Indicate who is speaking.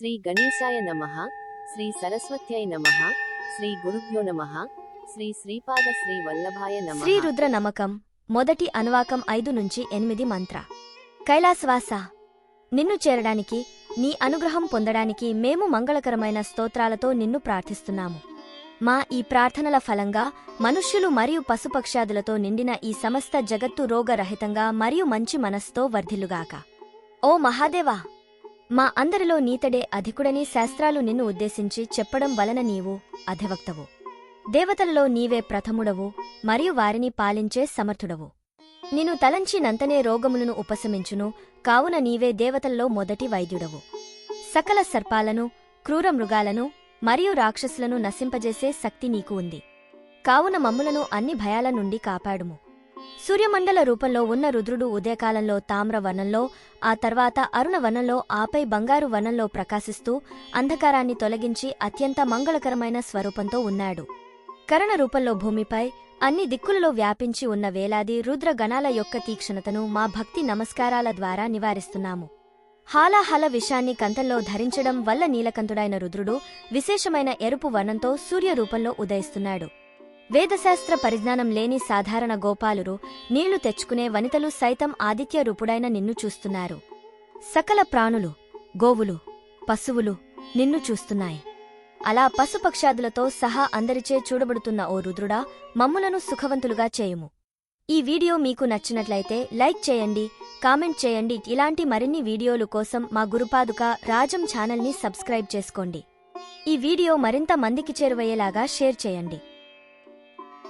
Speaker 1: శ్రీ గణేశాయ నమః శ్రీ సరస్వత్యై నమః శ్రీ గురుభ్యో నమః శ్రీ శ్రీపాద శ్రీ వల్లభాయ నమ.
Speaker 2: శ్రీ రుద్ర నమకం మొదటి అనువాకం ఐదు నుంచి ఎనిమిది మంత్ర. కైలాసవాస నిన్ను చేరడానికి నీ అనుగ్రహం పొందడానికి మేము మంగళకరమైన స్తోత్రాలతో నిన్ను ప్రార్థిస్తున్నాము. మా ఈ ప్రార్థనల ఫలంగా మనుష్యులు మరియు పశుపక్షాదులతో నిండిన ఈ సమస్త జగత్తు రోగరహితంగా మరియు మంచి మనస్తో వర్ధిల్లుగాక. ఓ మహాదేవా మా అందరిలో నీతడే అధికుడని శాస్త్రాలు నిన్ను ఉద్దేశించి చెప్పడం వలన నీవు అధివక్తవు. దేవతలలో నీవే ప్రథముడవు మరియు వారిని పాలించే సమర్థుడవు. నిన్ను తలంచినంతనే రోగములను ఉపశమించును కావున నీవే దేవతల్లో మొదటి వైద్యుడవు. సకల సర్పాలను క్రూర మృగాలను మరియు రాక్షసులను నశింపజేసే శక్తి నీకు ఉంది. కావున మమ్ములను అన్ని భయాల నుండి కాపాడుము. సూర్యమండల రూపంలో ఉన్న రుద్రుడు ఉదయకాలంలో తామ్ర వనంలో ఆ తర్వాత అరుణ వనంలో ఆపై బంగారు వనంలో ప్రకాశిస్తూ అంధకారాన్ని తొలగించి అత్యంత మంగళకరమైన స్వరూపంతో ఉన్నాడు. కరణ రూపంలో భూమిపై అన్ని దిక్కులలో వ్యాపించి ఉన్న వేలాది రుద్రగణాల యొక్క తీక్షణతను మా భక్తి నమస్కారాల ద్వారా నివారిస్తున్నాము. హాలాహల విషాన్ని కంతంలో ధరించడం వల్ల నీలకంతుడైన రుద్రుడు విశేషమైన ఎరుపు వర్ణంతో సూర్యరూపంలో ఉదయిస్తున్నాడు. వేదశాస్త్ర పరిజ్ఞానం లేని సాధారణ గోపాలురు నీళ్ళు తెచ్చుకునే వనితలు సైతం ఆదిత్య రూపుడైన నిన్ను చూస్తున్నారు. సకల ప్రాణులు గోవులు పశువులు నిన్ను చూస్తున్నాయి. అలా పశుపక్షాదులతో సహా అందరిచే చూడబడుతున్న ఓ రుద్రుడా మమ్ములను సుఖవంతులుగా చేయుము. ఈ వీడియో మీకు నచ్చినట్లయితే లైక్ చేయండి కామెంట్ చేయండి ఇలాంటి మరిన్ని వీడియోలు కోసం మా గురుపాదుక రాజం ఛానల్ని సబ్స్క్రైబ్ చేసుకోండి. ఈ వీడియో మరింత మందికి చేరువయ్యేలాగా షేర్ చేయండి.